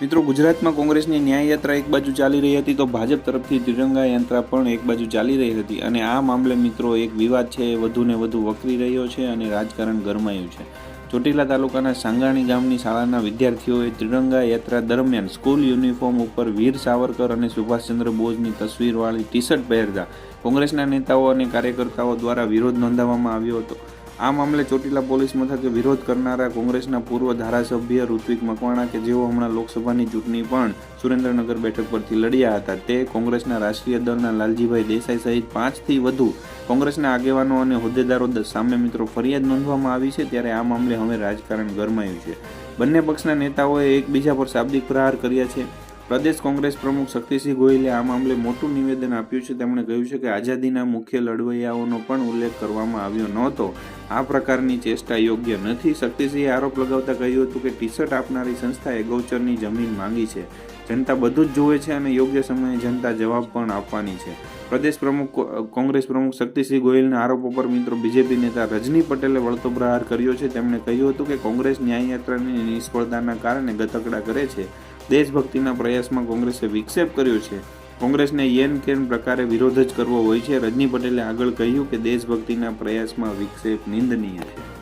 મિત્રો, ગુજરાતમાં કોંગ્રેસની ન્યાય યાત્રા એક બાજુ ચાલી રહી હતી તો ભાજપ તરફથી ત્રિરંગા યાત્રા પણ એક બાજુ ચાલી રહી હતી. અને આ મામલે મિત્રો એક વિવાદ છે, એ વધુને વધુ વકરી રહ્યો છે અને રાજકારણ ગરમાયું છે. ચોટીલા તાલુકાના સાંગાણી ગામની શાળાના વિદ્યાર્થીઓએ ત્રિરંગા યાત્રા દરમિયાન સ્કૂલ યુનિફોર્મ ઉપર વીર સાવરકર અને સુભાષચંદ્ર બોઝની તસવીરવાળી ટી શર્ટ પહેરતા કોંગ્રેસના નેતાઓ અને કાર્યકર્તાઓ દ્વારા વિરોધ નોંધાવવામાં આવ્યો હતો. આ મામલે ચોટીલા પોલીસ મથકે વિરોધ કરનારા કોંગ્રેસના પૂર્વ ધારાસભ્ય ઋત્વિક મકવાણા કે જેઓ હમણાં લોકસભાની ચૂંટણી પણ સુરેન્દ્રનગર બેઠક પરથી લડ્યા હતા, તે કોંગ્રેસના રાષ્ટ્રીય દળના લાલજીભાઈ દેસાઈ સહિત પાંચથી વધુ કોંગ્રેસના આગેવાનો અને હોદ્દેદારો સામે મિત્રો ફરિયાદ નોંધવામાં આવી છે, ત્યારે આ મામલે હવે રાજકારણ ગરમાયું છે. બંને પક્ષના નેતાઓએ એકબીજા પર શાબ્દિક પ્રહાર કર્યા છે. પ્રદેશ કોંગ્રેસ પ્રમુખ શક્તિસિંહ ગોહિલે આ મામલે મોટું નિવેદન આપ્યું છે. તેમણે કહ્યું છે કે આઝાદીના મુખ્ય લડવૈયાઓનો પણ ઉલ્લેખ કરવામાં આવ્યો નહોતો. આ પ્રકારની ચેષ્ટા યોગ્ય નથી. શક્તિસિંહે આરોપ લગાવતા કહ્યું હતું કે ટી શર્ટ આપનારી સંસ્થાએ ગૌચરની જમીન માંગી છે. જનતા બધું જ જોવે છે અને યોગ્ય સમયે જનતા જવાબ પણ આપવાની છે. પ્રદેશ પ્રમુખ કોંગ્રેસ પ્રમુખ શક્તિસિંહ ગોહિલના આરોપો પર મિત્રો બીજેપી નેતા રજની પટેલે વળતો પ્રહાર કર્યો છે. તેમણે કહ્યું હતું કે કોંગ્રેસ ન્યાયયાત્રાની નિષ્ફળતાના કારણે ગતકડા કરે છે. દેશભક્તિના પ્રયાસમાં કોંગ્રેસે વિક્ષેપ કર્યો છે. કોંગ્રેસને યેન કેન પ્રકારે વિરોધ જ કરવો હોય છે. રજની પટેલે આગળ કહ્યું કે દેશભક્તિના પ્રયાસમાં વિક્ષેપ નિંદનીય છે.